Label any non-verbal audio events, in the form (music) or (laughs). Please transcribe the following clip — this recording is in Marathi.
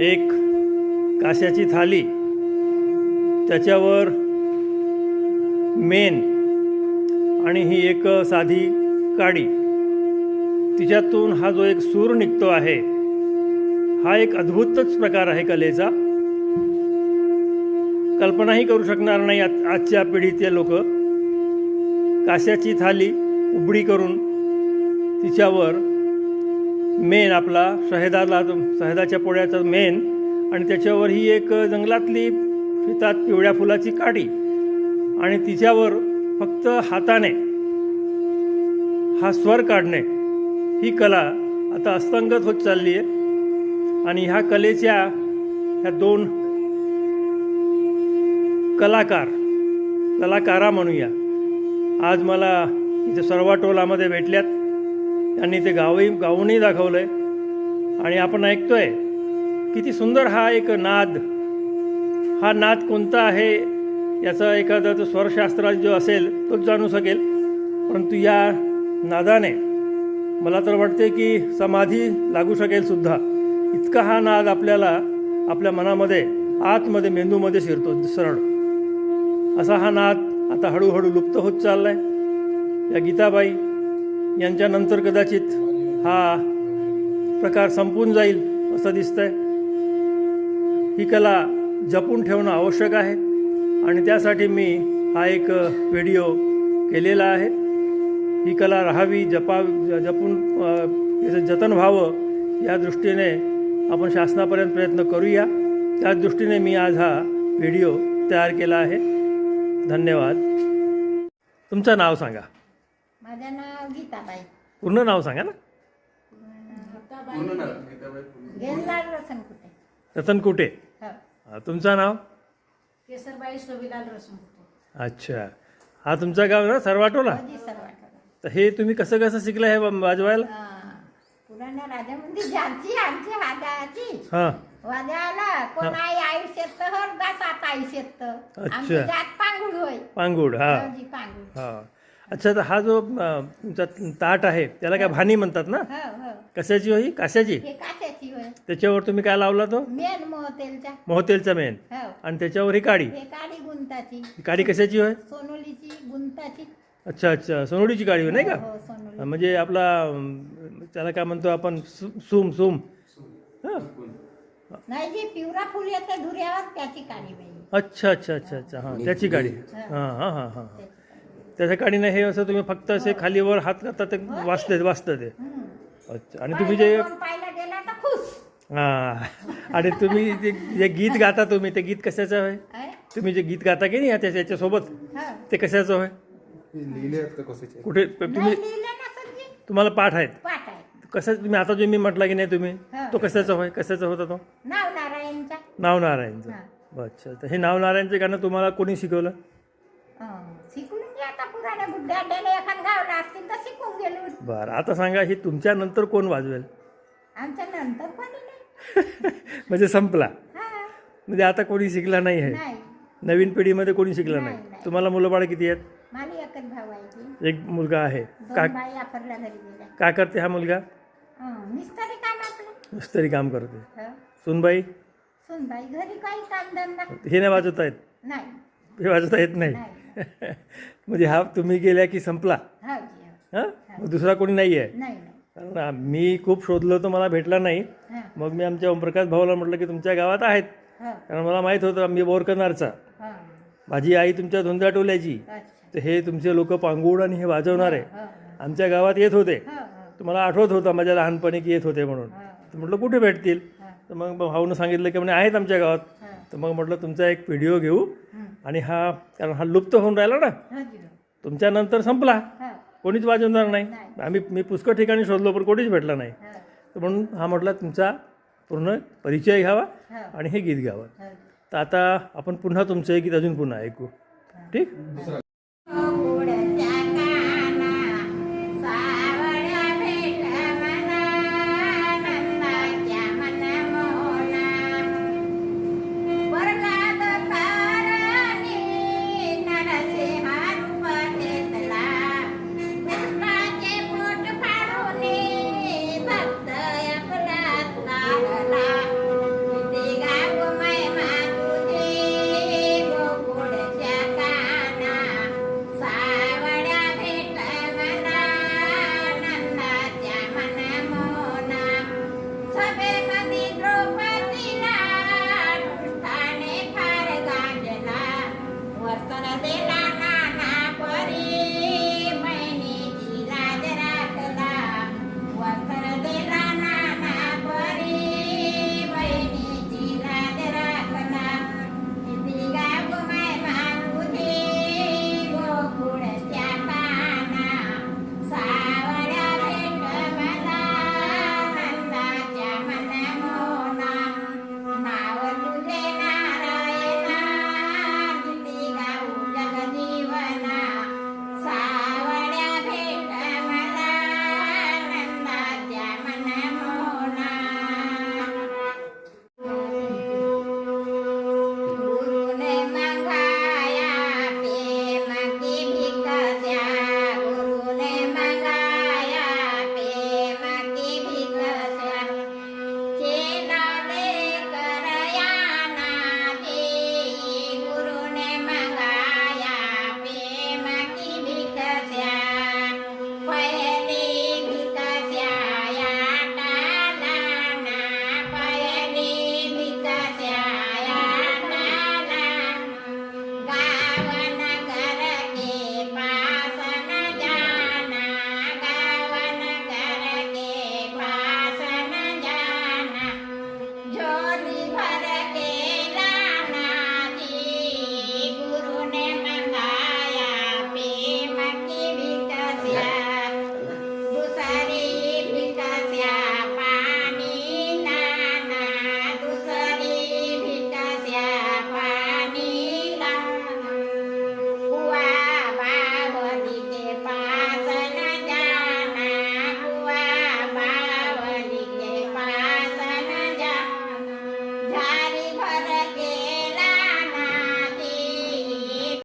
एक काश्याची थाली त्याच्यावर मेन आणि ही एक साधी काडी. तिच्यातून हा जो एक सूर निघतो आहे हा एक अद्भुतच प्रकार आहे कलेचा. कल्पनाही करू शकणार नाही आज आजच्या पिढीतले लोक. काश्याची थाली उबडी करून तिच्यावर मेन आपला शहेदाला शहेदाच्या पोळ्याचा मेन आणि त्याच्यावर ही एक जंगलातली शेतात पिवळ्या फुलाची काडी. आणि तिच्यावर फक्त हाताने हा स्वर काढणे ही कला आता अस्तंगत होत चालली आहे. आणि ह्या कलेच्या ह्या दोन कलाकार कलाकारा म्हणूया. आज मला इथे सर्वाटोलामध्ये भेटल्यात. त्यांनी ते गावही गाऊनही दाखवलं आहे आणि आपण ऐकतोय किती सुंदर हा एक नाद. हा नाद कोणता आहे याचा एखादा तो स्वरशास्त्रात जो असेल तोच जाणू शकेल. परंतु या नादाने मला तर वाटते की समाधी लागू शकेल सुद्धा. इतका हा नाद आपल्याला आपल्या मनामध्ये आतमध्ये मेंदूमध्ये शिरतो सरळ. असा हा नाद आता हळूहळू लुप्त होत चाललाय. या गीताबाई यांच्यानंतर कदाचित हा प्रकार संपून जाईल असं दिसतंय. ही कला जपून ठेवणं आवश्यक आहे आणि त्यासाठी मी हा एक व्हिडिओ केलेला आहे. ही कला राहावी जपा जपून याचं जतन व्हावं या दृष्टीने आपण शासनापर्यंत प्रयत्न करूया. त्याच दृष्टीने मी आज हा व्हिडिओ तयार केला आहे. धन्यवाद. तुमचं नाव सांगा. माझं नाव गीताबाई. पूर्ण नाव सांगा ना. गेंदार रसनकुटे. रतन कुटे हो. हा, तुमचं नाव? केसरबाई शोभिलाल रसनकुटे. अच्छा. हा तुमचं गाव ना सर्वाटोला? कधी सर्वात तर हे तुम्ही कसं कसं शिकलं हे वाजवायला पुराण्या ज्यांची आमची हां. कोण आई हरदास आता. आमची जात पांगुड होय. पांगुड हा. पांगुड हा. अच्छा तर हा जो अं, तुमचा ताट आहे त्याला काय भानी म्हणतात ना? हो हो. कशाची होई? काशाची हे काशाची होय. त्याच्यावर तुम्ही काय लावला तो? मेन मोहतेलच्या मोहतेलचा मेन. हो. आणि त्याच्यावर ही काडी? हे काडी गुंताची. ही काडी कशाची होय? सोनोलीची गुंताची. अच्छा अच्छा. सोनोडीची काडी होय नाही का? हो सोनोली म्हणजे आपला अं, त्याला काय म्हणतो आपण? सु- सूम सूम. हां. नाही जे पिवळा फुल येते धुऱ्यावर त्याची काडी अच्छा अच्छा अच्छा अच्छा. हां त्याची गाडी हां. हां हां हां त्याच्या गाडीने हे असं तुम्ही फक्त असे खालीवर हात करता ते वाचते वाचतं ते. अच्छा. आणि तुम्ही जे कोण पाहायला गेला तर खुश. हां. आणि तुम्ही जे जे गीत गाता तुम्ही ते गीत कशाचं होय आहे? तुम्ही जे गीत गाता की नाही त्याच्या याच्यासोबत हा. ते कशाचं होय लिहिले आहेत का कशाचे कुठे नाही तुम्ही लिहिलं तुम्हाला पाठ आहेत? पाठ आहे कसं तुम्ही आता जो मी म्हटला की नाही तुम्ही हा. तो कशाचा होय? कशाचा होता तो? नाव नारायणचा. नाव नारायणचं. हा. अच्छा. तर हे नाव नारायणचं गाणं तुम्हाला कोणी शिकवलं? हं. एखाद गावला असतील तर शिकून गेलो. बरं आता सांगा ही तुमच्या नंतर कोण वाजवेल? आमच्या नंतर कोणी नाही. (laughs) म्हणजे संपला. म्हणजे आता कोणी शिकला नाही आहे? नाही. नवीन पिढीमध्ये कोणी शिकलं नाही, नाही? नाही. तुम्हाला मुलं बाळ किती आहेत? मला एकच भाऊ आहे की एक मुलगा आहे. का दोन बाई आपरल्या घरी गेल्या. काय करते हा मुलगा? हं. मिस्त्री काम आपलं. नुसतरी काम करते. हं. सुनबाई? सुन बाई घरी काही काम धंदा हे नाही वाजवता येत? नाही. हे वाजवता येत नाही? नाही. (laughs) म्हणजे हा तुम्ही गेल्या की संपला? हो जी हो. हां. मग दुसरा कोणी नाही आहे नाही नाही. कारण आ- मी खूप शोधलो तर मला भेटला नाही. हं. मग मी आमच्या ओमप्रकाश भाऊला म्हटलं की तुमच्या गावात आहेत. हो. कारण मला माहीत होतं मी बोरकरणारचा हं. माझी आई तुमच्या धुंदा टोल्याची अच्छा. तर हे तुमचे लोक पांगुड आणि हे वाजवणारे. हो, आमच्या गावात येत होते. हो, हो, तुम्हाला आठवत होता माझ्या लहानपणी की येत होते म्हणून. तर म्हटलं कुठे भेटतील? तर मग भाऊनं सांगितलं की म्हणे आहेत आमच्या गावात. हो. तर मग म्हटलं तुमचा एक व्हिडिओ घेऊ. आणि हा कारण हा लुप्त होऊन राहिला ना. तुमच्यानंतर संपला. कोणीच वाजवणार नाही. नाही. आम्ही मी पुष्कळ ठिकाणी शोधलो पण कोणीच भेटला नाही. तर म्हणून हा म्हटला तुमचा पूर्ण परिचय घ्यावा आणि हे गीत घ्यावं. तर आता आपण पुन्हा तुमचं हे गीत अजून पुन्हा ऐकू. ठीक?